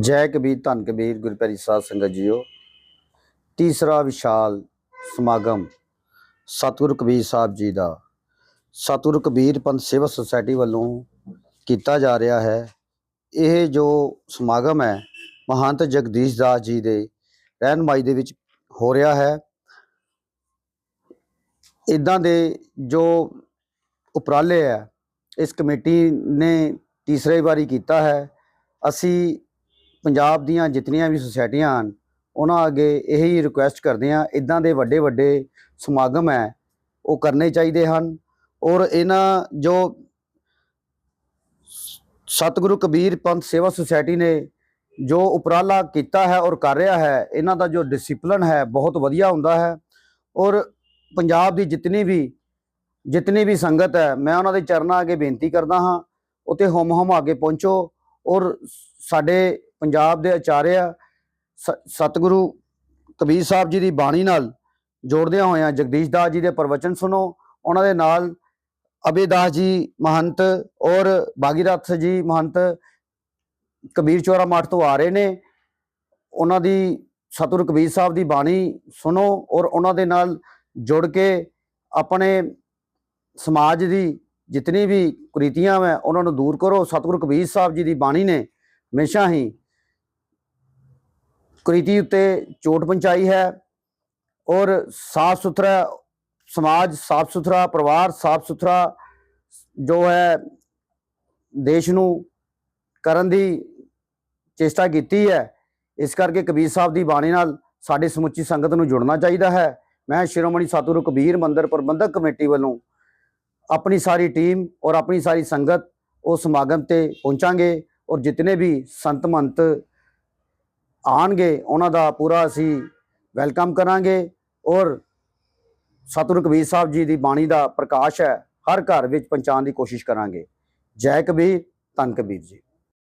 ਜੈ ਕਬੀਰ, ਧੰਨ ਕਬੀਰ ਗੁਰਪ੍ਰੀਤ ਸਾਧ ਸੰਗਤ ਜੀਓ। ਤੀਸਰਾ ਵਿਸ਼ਾਲ ਸਮਾਗਮ ਸਤਿਗੁਰੂ ਕਬੀਰ ਸਾਹਿਬ ਜੀ ਦਾ। ਸਤਿਗੁਰੂ ਕਬੀਰ ਪੰਥ ਸੇਵਾ ਸੁਸਾਇਟੀ ਵੱਲੋਂ ਕੀਤਾ ਜਾ ਰਿਹਾ ਹੈ। ਇਹ ਜੋ ਸਮਾਗਮ ਹੈ, ਮਹੰਤ ਜਗਦੀਸ਼ ਦਾਸ ਜੀ ਦੇ ਰਹਿਨਮਾਈ ਦੇ ਵਿੱਚ ਹੋ ਰਿਹਾ ਹੈ। ਇਦਾਂ ਦੇ ਜੋ ਉਪਰਾਲੇ ਹੈ, ਇਸ ਕਮੇਟੀ ਨੇ ਤੀਸਰੇ ਵਾਰੀ ਕੀਤਾ ਹੈ। ਅਸੀਂ ਪੰਜਾਬ ਦੀਆਂ ਜਿਤਨੀਆਂ ਵੀ ਸੁਸਾਇਟੀਆਂ ਹਨ, ਉਹਨਾਂ ਅੱਗੇ ਇਹੀ ਰਿਕੁਐਸਟ ਕਰਦੇ ਹਾਂ ਇਦਾਂ ਦੇ ਵੱਡੇ ਵੱਡੇ ਸਮਾਗਮ ਹੈ, ਉਹ ਕਰਨੇ ਚਾਹੀਦੇ ਹਨ। ਔਰ ਇਹਨਾਂ ਜੋ ਸਤਿਗੁਰੂ ਕਬੀਰ ਪੰਥ ਸੇਵਾ ਸੁਸਾਇਟੀ ਨੇ ਜੋ ਉਪਰਾਲਾ ਕੀਤਾ ਹੈ ਔਰ ਕਰ ਰਿਹਾ ਹੈ, ਇਹਨਾਂ ਦਾ ਜੋ ਡਿਸਪਲਿਨ ਹੈ, ਬਹੁਤ ਵਧੀਆ ਹੁੰਦਾ ਹੈ। ਔਰ ਪੰਜਾਬ ਦੀ ਜਿਤਨੀ ਵੀ ਜਿਤਨੀ ਵੀ ਸੰਗਤ ਹੈ, ਮੈਂ ਉਹਨਾਂ ਦੇ ਚਰਨਾਂ ਅੱਗੇ ਬੇਨਤੀ ਕਰਦਾ ਹਾਂ ਉਤੇ ਹਮ ਹਮ ਅੱਗੇ ਪਹੁੰਚੋ। ਔਰ ਸਾਡੇ ਪੰਜਾਬ ਦੇ ਆਚਾਰਿਆ ਸ- ਸਤਿਗੁਰੂ ਕਬੀਰ ਸਾਹਿਬ ਜੀ ਦੀ ਬਾਣੀ ਨਾਲ ਜੋੜਦਿਆਂ ਹੋਇਆਂ ਜਗਦੀਸ਼ ਦਾਸ ਜੀ ਦੇ ਪ੍ਰਵਚਨ ਸੁਣੋ, ਉਹਨਾਂ ਦੇ ਨਾਲ ਅਬੇਦਾਸ ਜੀ, ਮਹੰਤ ਔਰ ਬਾਗੀਰਥ ਜੀ, ਮਹੰਤ ਕਬੀਰ ਚੋਰਾ ਮੱਠ ਤੋਂ ਆ ਰਹੇ ਨੇ। ਉਹਨਾਂ ਦੀ ਸਤਿਗੁਰੂ ਕਬੀਰ ਸਾਹਿਬ ਦੀ ਬਾਣੀ ਸੁਣੋ ਔਰ ਉਹਨਾਂ ਦੇ ਨਾਲ ਜੁੜ ਕੇ ਆਪਣੇ ਸਮਾਜ ਦੀ ਜਿਤਨੀ ਵੀ ਕੁਰੀਤੀਆਂ ਹੈ ਉਹਨਾਂ ਨੂੰ ਦੂਰ ਕਰੋ। ਸਤਿਗੁਰੂ ਕਬੀਰ ਸਾਹਿਬ ਜੀ ਦੀ ਬਾਣੀ ਨੇ ਹਮੇਸ਼ਾ ਹੀ ਕੁਰੀਤੀ ਉੱਤੇ ਚੋਟ ਪਹੁੰਚਾਈ ਹੈ ਔਰ ਸਾਫ਼ ਸੁਥਰਾ ਸਮਾਜ, ਸਾਫ਼ ਸੁਥਰਾ ਪਰਿਵਾਰ, ਸਾਫ਼ ਸੁਥਰਾ ਜੋ ਹੈ ਦੇਸ਼ ਨੂੰ ਕਰਨ ਦੀ ਚੇਸ਼ਟਾ ਕੀਤੀ ਹੈ। ਇਸ ਕਰਕੇ ਕਬੀਰ ਸਾਹਿਬ ਦੀ ਬਾਣੀ ਨਾਲ ਸਾਡੀ ਸਮੁੱਚੀ ਸੰਗਤ ਨੂੰ ਜੁੜਨਾ ਚਾਹੀਦਾ ਹੈ। ਮੈਂ ਸ਼੍ਰੋਮਣੀ ਸਤਿਗੁਰੂ ਕਬੀਰ ਮੰਦਰ ਪ੍ਰਬੰਧਕ ਕਮੇਟੀ ਵੱਲੋਂ ਆਪਣੀ ਸਾਰੀ ਟੀਮ ਔਰ ਆਪਣੀ ਸਾਰੀ ਸੰਗਤ ਉਸ ਸਮਾਗਮ ਤੇ ਪਹੁੰਚਾਂਗੇ ਔਰ ਜਿਤਨੇ ਵੀ ਸੰਤ ਮੰਤ ਆਣਗੇ ਉਹਨਾਂ ਦਾ ਪੂਰਾ ਅਸੀਂ ਵੈਲਕਮ ਕਰਾਂਗੇ ਔਰ ਸਤਿਗੁਰੂ ਕਬੀਰ ਸਾਹਿਬ ਜੀ ਦੀ ਬਾਣੀ ਦਾ ਪ੍ਰਕਾਸ਼ ਹੈ, ਹਰ ਘਰ ਵਿੱਚ ਪਹੁੰਚਾਉਣ ਦੀ ਕੋਸ਼ਿਸ਼ ਕਰਾਂਗੇ। ਜੈ ਕਬੀਰ, ਧੰਨ ਕਬੀਰ ਜੀ।